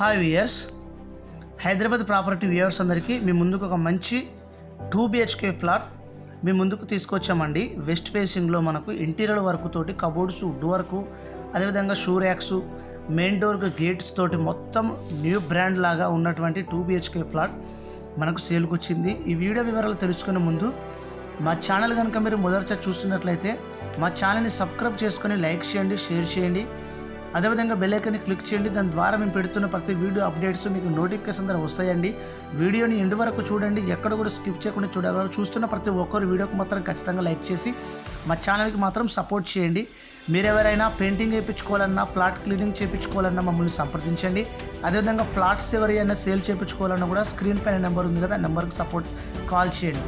Hi viewers Hyderabad property viewers అందరికీ మీ ముందుకు ఒక మంచి టూ బిహెచ్కే ఫ్లాట్ మీ ముందుకు తీసుకొచ్చామండి. వెస్ట్ ఫేసింగ్లో మనకు ఇంటీరియర్ వర్క్ తోటి కబోర్డ్స్ వుడ్ వర్కు అదేవిధంగా shoe racks main door gates తోటి మొత్తం న్యూ బ్రాండ్ లాగా ఉన్నటువంటి టూ బిహెచ్కే ఫ్లాట్ మనకు సేల్కి వచ్చింది. ఈ వీడియో వివరాలు తెలుసుకునే ముందు మా ఛానల్ కనుక మీరు మొదటిసారి చూస్తున్నట్లయితే మా ఛానల్ని సబ్స్క్రైబ్ చేసుకొని లైక్ చేయండి షేర్ చేయండి. అదేవిధంగా బెల్లైకన్ని క్లిక్ చేయండి. దాని ద్వారా మేము పెడుతున్న ప్రతి వీడియో అప్డేట్స్ మీకు నోటిఫికేషన్ ద్వారా వస్తాయండి. వీడియోని ఎండు వరకు చూడండి. ఎక్కడ కూడా స్కిప్ చేయకుండా చూడగలరు చూస్తున్న ప్రతి ఒక్కరు వీడియోకి మాత్రం ఖచ్చితంగా లైక్ చేసి మా ఛానల్కి మాత్రం సపోర్ట్ చేయండి. మీరు ఎవరైనా పెయింటింగ్ చేయించుకోవాలన్నా ఫ్లాట్ క్లీనింగ్ చేయించుకోవాలన్నా మమ్మల్ని సంప్రదించండి. అదేవిధంగా ఫ్లాట్స్ ఎవరైనా సేల్ చేయించుకోవాలన్నా కూడా స్క్రీన్ పైన నెంబర్ ఉంది కదా ఆ నెంబర్కి సపోర్ట్ కాల్ చేయండి.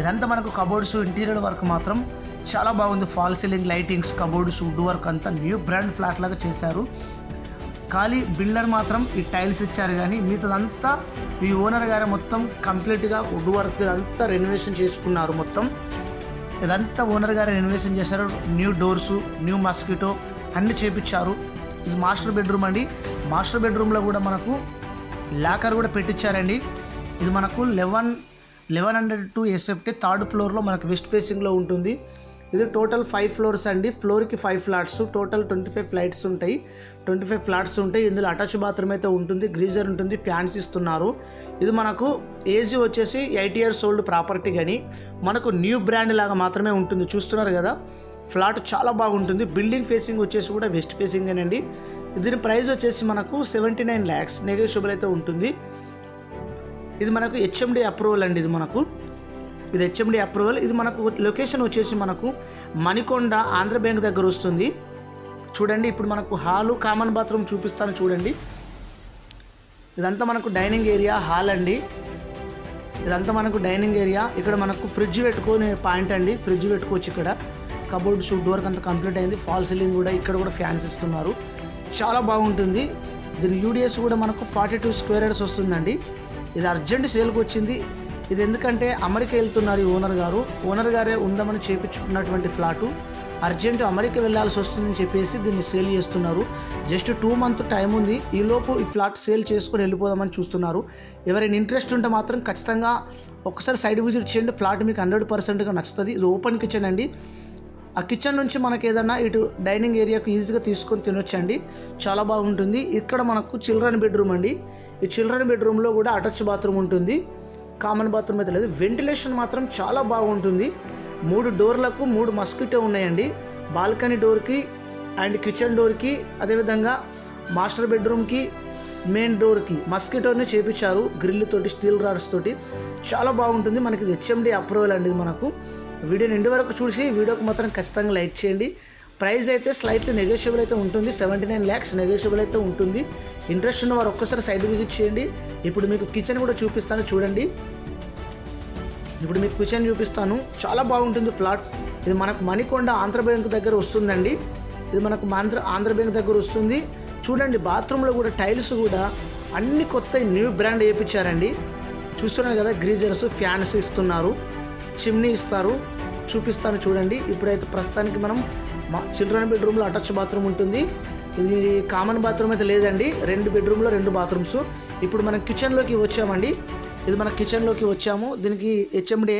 ఇదంతా మనకు కబోర్డ్స్ ఇంటీరియర్ వర్క్ మాత్రం చాలా బాగుంది. Fall ceiling lightings cupboards wood work అంతా న్యూ బ్రాండ్ ఫ్లాట్ లాగా చేశారు. ఖాళీ బిల్డర్ మాత్రం ఈ టైల్స్ ఇచ్చారు కానీ మిగతాదంతా ఈ ఓనర్ గారు మొత్తం కంప్లీట్గా వుడ్ వర్క్ అంతా రెనోవేషన్ చేసుకున్నారు మొత్తం. ఇదంతా ఓనర్ గారు రెనోవేషన్ చేశారు. న్యూ డోర్స్ న్యూ మస్కిటో అన్నీ చేపించారు. ఇది మాస్టర్ బెడ్రూమ్ అండి. మాస్టర్ బెడ్రూమ్లో కూడా మనకు లాకర్ కూడా పెట్టించారండి ఇది మనకు eleven eleven hundred two SFT third ఫ్లోర్లో మనకు వెస్ట్ ఫేసింగ్లో ఉంటుంది. ఇది టోటల్ ఫైవ్ ఫ్లోర్స్ అండి. ఫ్లోర్కి five flats total twenty five flights ఉంటాయి. ట్వంటీ ఫైవ్ ఫ్లాట్స్ ఉంటాయి. ఇందులో అటాచ్ బాత్రూమ్ అయితే ఉంటుంది. గ్రీజర్ ఉంటుంది. ఫ్యాన్స్ ఇస్తున్నారు. ఇది మనకు ఏజీ వచ్చేసి ఎయిట్ ఇయర్స్ ఓల్డ్ ప్రాపర్టీ కానీ మనకు న్యూ బ్రాండ్ లాగా మాత్రమే ఉంటుంది. చూస్తున్నారు కదా? ఫ్లాట్ చాలా బాగుంటుంది. బిల్డింగ్ ఫేసింగ్ వచ్చేసి కూడా వెస్ట్ ఫేసింగ్ అండి దీని ప్రైస్ వచ్చేసి మనకు సెవెంటీ నైన్ ల్యాక్స్ నెగోషియబుల్ అయితే ఉంటుంది. ఇది మనకు హెచ్ఎండి అప్రూవల్ అండి ఇది మనకు. ఇది హెచ్ఎండి అప్రూవల్ ఇది మనకు లొకేషన్ వచ్చేసి మనకు మణికొండ ఆంధ్ర బ్యాంక్ దగ్గర వస్తుంది. చూడండి ఇప్పుడు మనకు హాలు కామన్ బాత్రూమ్ చూపిస్తాను చూడండి. ఇదంతా మనకు డైనింగ్ ఏరియా హాల్ అండి. ఇదంతా మనకు డైనింగ్ ఏరియా ఇక్కడ మనకు ఫ్రిడ్జ్ పెట్టుకునే పాయింట్ అండి. ఫ్రిడ్జ్ పెట్టుకోవచ్చు ఇక్కడ. కబోర్డ్ షుడ్ వర్క్ అంతా కంప్లీట్ అయింది. ఫాల్ సీలింగ్ కూడా ఇక్కడ కూడా ఫ్యాన్స్ ఇస్తున్నారు. చాలా బాగుంటుంది. దీని యూడిఎస్ కూడా మనకు ఫార్టీ టూ స్క్వేర్ యార్డ్స్ వస్తుందండి. ఇది అర్జెంట్ సేల్కి వచ్చింది. ఇది ఎందుకంటే అమెరికా వెళ్తున్నారు ఈ ఓనర్ గారు. ఓనర్ గారే ఉందామని చేపించుకున్నటువంటి ఫ్లాటు. అర్జెంట్ అమెరికా వెళ్ళాల్సి వస్తుందని చెప్పేసి దీన్ని సేల్ చేస్తున్నారు. జస్ట్ టూ మంత్ టైం ఉంది. ఈలోపు ఈ ఫ్లాట్ సేల్ చేసుకొని వెళ్ళిపోదామని చూస్తున్నారు. ఎవరైనా ఇంట్రెస్ట్ ఉంటే మాత్రం ఖచ్చితంగా ఒకసారి సైడ్ విజిట్ చేయండి. ఫ్లాట్ మీకు హండ్రెడ్ పర్సెంట్గా నచ్చుతుంది. ఇది ఓపెన్ కిచెన్ అండి. ఆ కిచెన్ నుంచి మనకు ఏదైనా ఇటు డైనింగ్ ఏరియాకు ఈజీగా తీసుకొని తినొచ్చండి. చాలా బాగుంటుంది. ఇక్కడ మనకు చిల్డ్రన్ బెడ్రూమ్ అండి. ఈ చిల్డ్రన్ బెడ్రూమ్లో కూడా అటాచ్ బాత్రూమ్ ఉంటుంది. కామన్ బాత్రూమ్ అయితే లేదు. వెంటిలేషన్ మాత్రం చాలా బాగుంటుంది. మూడు డోర్లకు మూడు మస్కిటో ఉన్నాయండి. బాల్కనీ డోర్కి అండ్ కిచెన్ డోర్కి అదేవిధంగా మాస్టర్ బెడ్రూమ్కి మెయిన్ డోర్కి మస్కిటోని చేపించారు. గ్రిల్ తోటి స్టీల్ రాడ్స్ తోటి. చాలా బాగుంటుంది. మనకి ఇది హెచ్ఎండి అప్రూవల్ అండి మనకు. వీడియోని నిండి వరకు చూసి వీడియోకి మాత్రం ఖచ్చితంగా లైక్ చేయండి. ప్రైస్ అయితే స్లైట్లీ నెగోషియబుల్ అయితే ఉంటుంది. సెవెంటీ నైన్ ల్యాక్స్ నెగోషియబుల్ అయితే ఉంటుంది. ఇంట్రెస్ట్ ఉన్న వారు ఒక్కసారి సైడ్ విజిట్ చేయండి. ఇప్పుడు మీకు కిచెన్ కూడా చూపిస్తాను చూడండి. ఇప్పుడు మీకు కిచెన్ చూపిస్తాను. చాలా బాగుంటుంది ఫ్లాట్ ఇది మనకు మణికొండ ఆంధ్ర బ్యాంక్ దగ్గర వస్తుందండి. ఇది మనకు ఆంధ్ర ఆంధ్ర బ్యాంక్ దగ్గర వస్తుంది. చూడండి బాత్రూంలో కూడా టైల్స్ కూడా అన్ని కొత్త న్యూ బ్రాండ్ వేయించారండి చూస్తున్నారు కదా గ్రీజర్స్ ఫ్యాన్స్ ఇస్తున్నారు. చిమ్నీ ఇస్తారు. చూపిస్తాను చూడండి. ఇప్పుడైతే ప్రస్తుతానికి మనం మా చిల్డ్రన్ బెడ్రూమ్లో అటాచ్ బాత్రూమ్ ఉంటుంది. ఇది కామన్ బాత్రూమ్ అయితే లేదండి. రెండు బెడ్రూమ్లో రెండు బాత్రూమ్స్. ఇప్పుడు మనం కిచెన్లోకి వచ్చామండి. ఇది మన కిచెన్లోకి వచ్చాము. దీనికి హెచ్ఎండే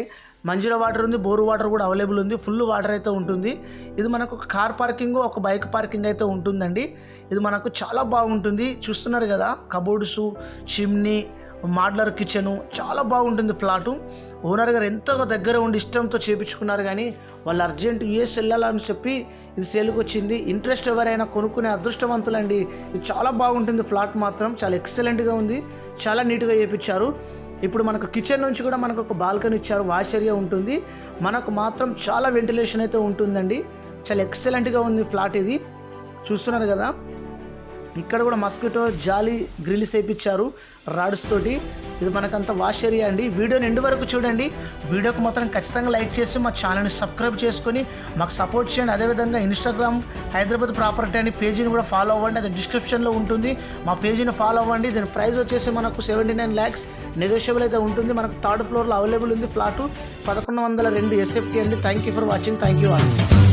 మంజీరా వాటర్ ఉంది బోరు వాటర్ కూడా అవైలబుల్ ఉంది. ఫుల్ వాటర్ అయితే ఉంటుంది. ఇది మనకు ఒక కార్ పార్కింగ్ ఒక బైక్ పార్కింగ్ అయితే ఉంటుందండి. ఇది మనకు చాలా బాగుంటుంది. చూస్తున్నారు కదా కబోర్డ్స్ చిమ్నీ మాడ్లర్ కిచెను చాలా బాగుంటుంది ఫ్లాటు. ఓనర్ గారు ఎంతో దగ్గర ఉండి ఇష్టంతో చేపించుకున్నారు కానీ వాళ్ళు అర్జెంట్ యూఎస్ వెళ్ళాలని చెప్పి ఇది సేల్కి వచ్చింది. ఇంట్రెస్ట్ ఎవరైనా కొనుక్కునే అదృష్టవంతులండి. ఇది చాలా బాగుంటుంది ఫ్లాట్ మాత్రం. చాలా ఎక్సలెంట్గా ఉంది. చాలా నీట్గా చేపించారు. ఇప్పుడు మనకు కిచెన్ నుంచి కూడా మనకు ఒక బాల్కనీ ఇచ్చారు. వాష్ ఏరియా ఉంటుంది. మనకు మాత్రం చాలా వెంటిలేషన్ అయితే ఉంటుందండి. చాలా ఎక్సలెంట్గా ఉంది ఫ్లాట్ ఇది. చూస్తున్నారు కదా. ఇక్కడ కూడా మస్కిటో జాలి గ్రిల్స్ వేయించారు రాడ్స్ తోటి. ఇది మనకంత వాష్ ఏరియా అండి. వీడియోని ఎండు వరకు చూడండి. వీడియోకి మాత్రం ఖచ్చితంగా లైక్ చేసి మా ఛానల్ని సబ్స్క్రైబ్ చేసుకొని మాకు సపోర్ట్ చేయండి. అదేవిధంగా ఇన్స్టాగ్రామ్ హైదరాబాద్ ప్రాపర్టీ అనే పేజీని కూడా ఫాలో అవ్వండి. అది డిస్క్రిప్షన్లో ఉంటుంది. మా పేజీని ఫాలో అవ్వండి. దీని ప్రైస్ వచ్చేసి మనకు సెవెంటీ నైన్ ల్యాక్స్ నెగోషియబుల్ అయితే ఉంటుంది. మనకు థర్డ్ ఫ్లోర్లో అవైలబుల్ ఉంది ఫ్లాటు. పదకొండు వందల రెండు ఎస్ఎఫ్టీ అండి. Thank you for watching thank you అండి